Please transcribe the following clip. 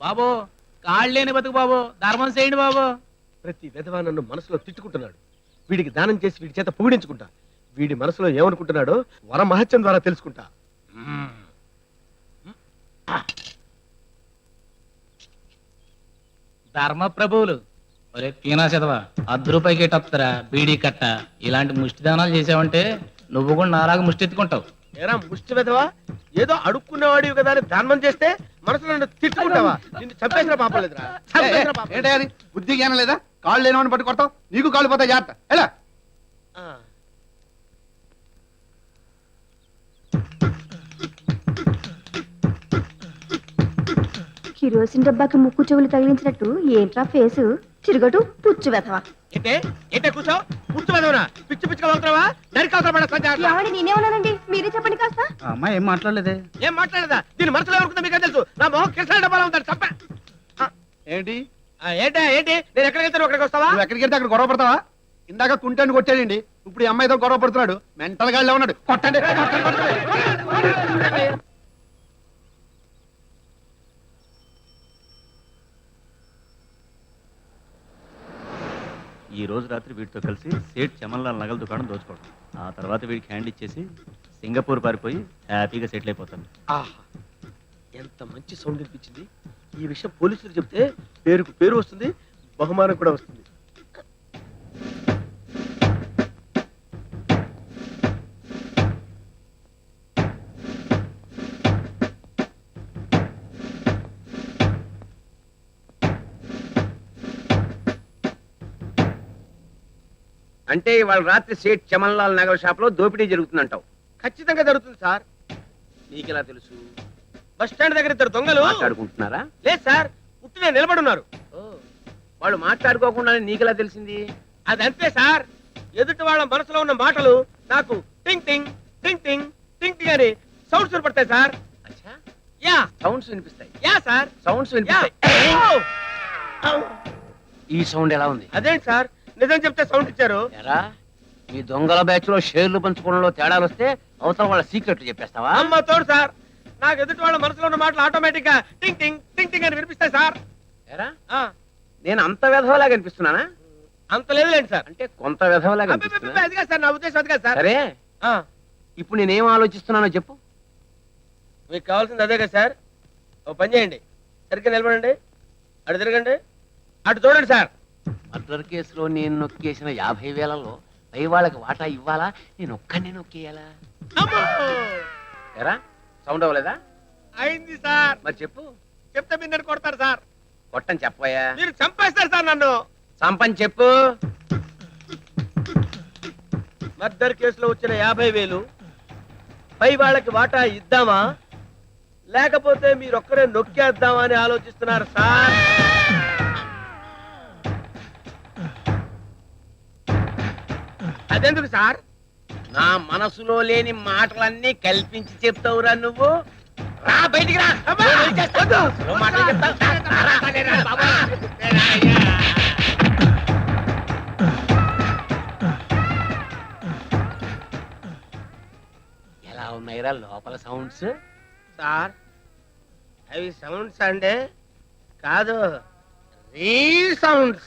బాబు కాళ్ళు లేని బతుకు బాబు. ధర్మం చేయండి బాబు. ప్రతి విధవా నన్ను మనసులో తిట్టుకుంటున్నాడు. వీడికి దానం చేసి వీడి చేత పొగిడించుకుంటా. వీడి మనసులో ఏమనుకుంటున్నాడో వర మహత్యం ద్వారా తెలుసుకుంటా. ధర్మ ప్రభువులు. ఒరే పీనా చదవా అర్ధ రూపాయికి ఎట్టొత్తరా బీడీ కట్ట. ఇలాంటి ముష్టి దానాలు చేసావంటే నువ్వు కూడా నాలాగా ముష్టి ఎత్తుకుంటావు. ఏరా ముష్టి విధవా? ఏదో అడుక్కునేవాడివి కదా అని దానం చేస్తే మనసులో నన్ను తిట్టుకుంటావా? నిన్ను చంపేసిన పాపం లేదురా. చంపేసిన పాపం. లేదు. ఏంటయ్య అది? బుద్ధి జ్ఞానం లేదా? కాళ్ళు లేనివాడిని పట్టు కొడతావు నీకు కాళ్ళు పోతాయి జాగ్రత్త. ఎలా? ఆ. కిరోసిన్ డబ్బాకి ముక్కు చెవులు తగిలించినట్టు ఏంట్రా ఫేసు? తిరగటు పుచ్చు వెధవా. ఏంటే? ఏంటే కూర్చో? పుచ్చు పిచ్చి పిచ్చిగా ఏమండి నేనేమన్నానండి మీరే చెప్పండి కాస్త. అమ్మాయి ఏం మాట్లాడలేదే? ఏం మాట్లాడదా దీని మనసులో ఎవరుకుందో మీకు తెలుసు? నా మొహం డబ్బాలో ఏంటి? ఏంటా ఏంటి? నేను ఎక్కడికి వెళ్తాను? అక్కడికి వస్తావా? నువ్వు ఎక్కడికి వెళ్తే అక్కడ గొడవ పడతావా? ఇందాక కుంటాన్ని కొట్టాడండి ఇప్పుడు ఈ అమ్మాయితో గొడవ పడుతున్నాడు. మెంటల్ గాడిలో ఉన్నాడు. కొట్టండి. ఈ రోజు రాత్రి వీటితో కలిసి సేట్ చమన్లాల్ నగల దుకాణం దోచుకోవడం. ఆ తర్వాత వీడికి హ్యాండ్ ఇచ్చేసి సింగపూర్ పారిపోయి హ్యాపీగా సెటిల్ అయిపోతాను. ఆహా ఎంత మంచి సౌండ్ వినిపించింది. ఈ విషయం పోలీసులు చెప్తే పేరుకు పేరు వస్తుంది బహుమానం కూడా వస్తుంది. అంటే ఇవాళ రాత్రి సేట్ చమన్లాల్ నగర్ షాప్లో దోపిడీ జరుగుతుందంటావు. ఖచ్చితంగా జరుగుతుంది సార్. నీకెలా తెలుసు? బస్ స్టాండ్ దగ్గర ఇద్దరు దొంగలు మాట్లాడుకుంటున్నారా? లేదు సార్ ఉట్టినే నిలబడున్నారు. వాళ్ళు మాట్లాడుకోకుండానే నీకెలా తెలిసింది? అదంతే సార్. ఎదుటి వాళ్ళ మనసులో ఉన్న మాటలు నాకు టింగ్ టింగ్ టింగ్ టింగ్ టింగ్ టింగ్ అని సౌండ్స్ వినపడతాయి sir. Yeah. Sounds వినిపిస్తాయి. Yeah sir. Sounds వినిపిస్తాయి! ఈ సౌండ్ ఎలా ఉంది? అదేంటి సార్? నిజం చెప్తే సౌండ్ ఇచ్చారు. ఎరా మీ దొంగల బ్యాచ్లో షేర్లు పంచుకోవడంలో తేడాలు వస్తే అవతల వాళ్ళ సీక్రెట్లు చెప్పేస్తావా? అమ్మ తోడు సార్ నాకు ఎదుటి వాళ్ళ మనసులో ఉన్న మాటలు ఆటోమేటిక్గా టింగ్ టింగ్ టింగ్ టింగ్ అని వినిపిస్తాయి సార్. ఎరా ఆ, నేను అంత విధవలాగా అనిపిస్తున్నానా? అంత లేదులేండి సార్. అంటే కొంత విధవలాగా అబ్బే, అబ్బే, అబ్బే, అనిపిస్తున్నా? అది కాదు సార్ నా ఉద్దేశం అది కాదు సార్. సరే ఆ, ఇప్పుడు నేనేం ఆలోచిస్తున్నానో చెప్పు. మీకు కావాల్సింది అదే కదా సార్. ఓ పని చేయండి. సరిగ్గా నిలబడండి. అటు తిరగండి. అటు చూడండి సార్. మర్డర్ కేసులో నేను నొక్కేసిన యాభై వేలలో పై వాళ్ళకి వాటా ఇవ్వాలా? నేను ఒక్కడిని నొక్కేయాలా? అమ్మో! ఎరా సౌండ్ అవ్వలేదా? అయింది సార్. మరి చెప్పు. చెప్తే మీరు నన్ను కొడతారు సార్. కొట్టని చెప్పవయ్యా. మీరు చంపేస్తారు సార్ నన్ను. సంపని చెప్పు. మర్డర్ కేసులో వచ్చిన యాభై వేలు పై వాళ్ళకి వాటా ఇద్దామా? లేకపోతే మీరొక్కరే నొక్కేద్దామా అని ఆలోచిస్తున్నారు సార్. అదెందుకు సార్? నా మనసులో లేని మాటలన్నీ కల్పించి చెప్తావురా నువ్వు. రా బయటికి రా. ఎలా ఉన్నాయిరా లోపల సౌండ్స్? సార్ అవి సౌండ్స్ అంటే కాదు రీ సౌండ్స్.